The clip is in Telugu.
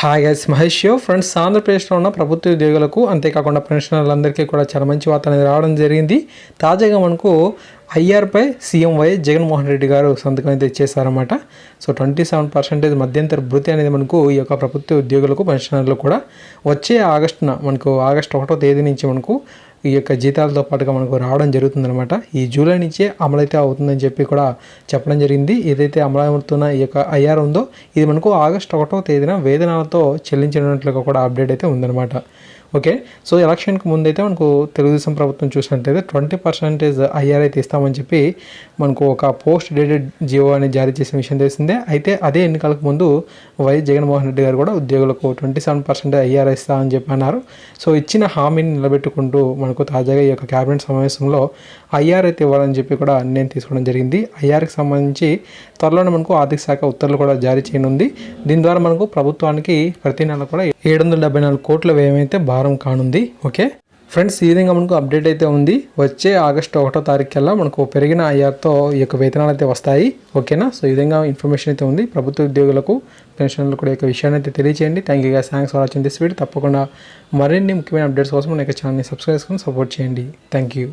హాయ్ గైస్ మహేష్ యో ఫ్రెండ్స్ ఆంధ్రప్రదేశ్లో ఉన్న ప్రభుత్వ ఉద్యోగులకు అంతేకాకుండా పెన్షనర్లందరికీ కూడా చాలా మంచి వార్త అనేది రావడం జరిగింది. తాజాగా మనకు ఐఆర్పై సీఎం వైఎస్ జగన్మోహన్ రెడ్డి గారు సంతకం అయితే ఇచ్చేసారన్నమాట సో ట్వంటీ సెవెన్ పర్సెంటేజ్ మధ్యంతర భృతి అనేది మనకు ఈ యొక్క ప్రభుత్వ ఉద్యోగులకు పెన్షనర్లు కూడా వచ్చే ఆగస్టున మనకు ఆగస్టు ఒకటో తేదీ నుంచి మనకు ఈ యొక్క జీతాలతో పాటుగా మనకు రావడం జరుగుతుందన్నమాట. ఈ జూలై నుంచే అమలైతే అవుతుందని చెప్పి కూడా చెప్పడం జరిగింది. ఏదైతే అమలవుతున్న ఈ యొక్క ఐఆర్ ఉందో ఇది మనకు ఆగస్టు ఒకటో తేదీన వేతనాలతో చెల్లించినట్లుగా కూడా అప్డేట్ అయితే ఉందన్నమాట. ఓకే? సో ఎలక్షన్కి ముందైతే మనకు తెలుగుదేశం ప్రభుత్వం చూసినట్లయితే ట్వంటీ పర్సెంటేజ్ ఐఆర్ అయితే ఇస్తామని చెప్పి మనకు ఒక పోస్ట్ డేటెడ్ జియో అని జారీ చేసిన విషయం తెలిసిందే. అయితే అదే ఎన్నికలకు ముందు వైఎస్ జగన్మోహన్ రెడ్డి గారు కూడా ఉద్యోగులకు ట్వంటీ సెవెన్ పర్సెంట్ ఐఆర్ ఇస్తామని చెప్పి అన్నారు. సో ఇచ్చిన హామీని నిలబెట్టుకుంటూ మనకు తాజాగా ఈ యొక్క క్యాబినెట్ సమావేశంలో ఐఆర్ అయితే ఇవ్వాలని చెప్పి కూడా నిర్ణయం తీసుకోవడం జరిగింది. ఐఆర్కి సంబంధించి త్వరలోనే మనకు ఆర్థిక శాఖ ఉత్తర్వులు కూడా జారీ చేయనుంది. దీని ద్వారా మనకు ప్రభుత్వానికి ప్రతి నెల కూడా ఏడు వందల డెబ్బై నాలుగు కోట్ల బాగా వారం కానుంది ఓకే? ఫ్రెండ్స్ ఈ విధంగా మనకు అప్డేట్ అయితే ఉంది. వచ్చే ఆగస్టు ఒకటో తారీఖు కల్లా మనకు పెరిగిన ఐఆర్తో ఈ యొక్క వేతనాలు అయితే వస్తాయి ఓకేనా? సో ఈ విధంగా ఇన్ఫర్మేషన్ అయితే ఉంది. ప్రభుత్వ ఉద్యోగులకు పెన్షన్లు కూడా యొక్క విషయాన్ని అయితే తెలియచేయండి. Thank you guys thanks for watching this video తప్పకుండా మరిన్ని ముఖ్యమైన అప్డేట్స్ కోసం మన యొక్క ఛానల్ని సబ్స్క్రైబ్ చేసుకుని సపోర్ట్ చేయండి. Thank you